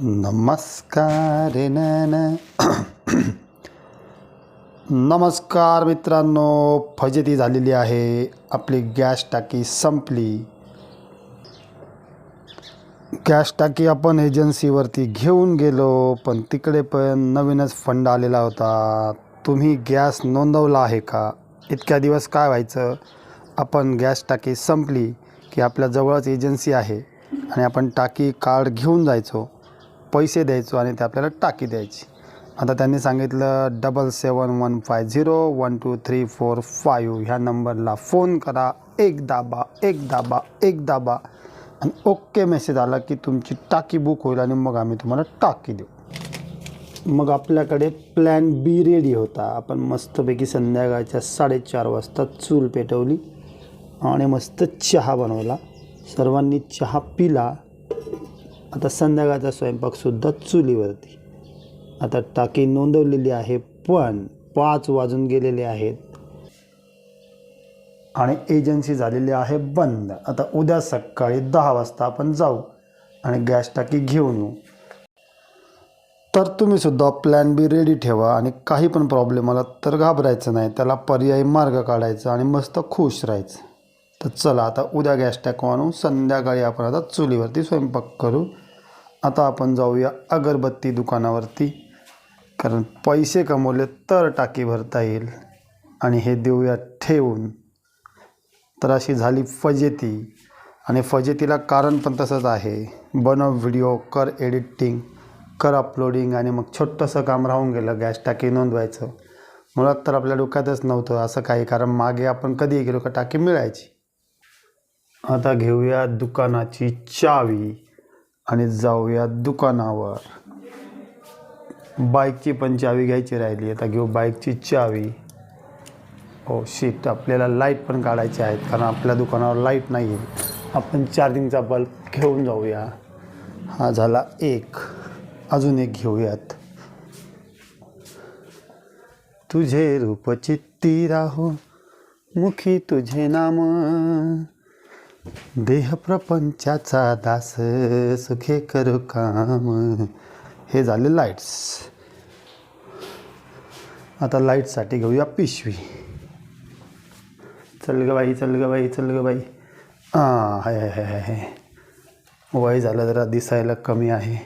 नमस्कार नमस्कार मित्रांनो फजिती झालेली आहे. आपली गॅस टाकी संपली. गॅस टाकी आपण एजन्सीवरती घेऊन गेलो पण तिकडे पण नवीनच फंड आलेला होता. तुम्ही गॅस नोंदवला आहे का? इतक्या दिवस काय व्हायचं? आपण गॅस टाकी संपली की आपल्या जवळच एजन्सी आहे आणि आपण टाकी कार्ड घेऊन जायचो. पैसे द्यायचो आणि ते आपल्याला टाकी द्यायची. आता त्यांनी सांगितलं double seven one five zero one two three four five ह्या नंबरला फोन करा. एक दाबा एक दाबा एक दाबा. आणि ओके मेसेज आला की तुमची टाकी बुक होईल आणि मग आम्ही तुम्हाला टाकी देऊ. मग आपल्याकडे प्लॅन बी रेडी होता. आपण मस्तपैकी संध्याकाळच्या साडेचार वाजता चूल पेटवली आणि मस्त चहा बनवला. सर्वांनी चहा पिला. आता संध्याकाळचा स्वयंपाकसुद्धा चुलीवरती. आता टाकी नोंदवलेली आहे पण पाच वाजून गेलेले आहेत. आणि एजन्सी झालेली आहे बंद. आता उद्या सकाळी दहा वाजता आपण जाऊ आणि गॅस टाकी घेऊन येऊ. तर तुम्ही सुद्धा प्लॅन बी रेडी ठेवा आणि काही पण प्रॉब्लेम आला तर घाबरायचं नाही. त्याला पर्यायी मार्ग काढायचा आणि मस्त खुश राहायचं. तर चला आता उद्या गॅस टाकून आणू संध्याकाळी आपण आता चुलीवरती स्वयंपाक करू. आता आपण जाऊया अगरबत्ती दुकानावरती. कारण पैसे कमवले तर टाकी भरता येईल. आणि हे देऊया ठेवून. तर अशी झाली फजेती. आणि फजेतीला कारण पण तसंच आहे. बनव व्हिडिओ कर एडिटिंग कर अपलोडिंग आणि मग छोटंसं काम राहून गेलं गॅस टाकी नोंदवायचं. मुळात तर आपल्या डोक्यातच नव्हतं असं काही कारण मागे आपण कधी गेलो का टाकी मिळायची. आता घेऊया दुकानाची चावी. आणि जाऊया दुकानावर. बाईकची पण चावी घ्यायची राहिली. आता घेऊ बाईकची चावी. हो शीट आपल्याला लाइट पण काढायचे आहेत कारण आपल्या दुकानावर लाइट नाही आहे आपण चार्जिंगचा बल्ब घेऊन जाऊया. हा झाला एक. अजून एक घेऊयात. तुझे रूप चित्ती राहो मुखी तुझे नाम. देहप्रपंचाचा दास सुखे कर काम. हे झाले लाईट्स आता लाईटसाठी घेऊया पिशवी. चल ग बाई चल ग बाई चल ग बाई. हां हाय हाय वय झालं जरा दिसायला कमी आहे.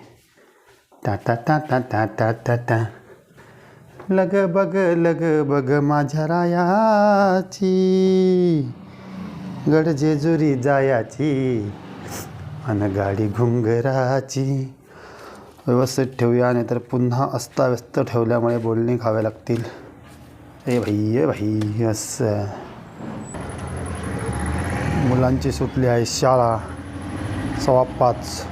टाटा टाटा टाटा टाटा लग बग लग बग माझ्या रायाची. गड जेजुरी जायाची आणि गाडी घुंगराची. व्यवस्थित ठेवूया आणि तर पुन्हा अस्ताव्यस्त ठेवल्यामुळे बोलणी खावे लागतील. ए भाई ए भाई असं मुलांची सुटली आहे शाळा. सव्वा पाच.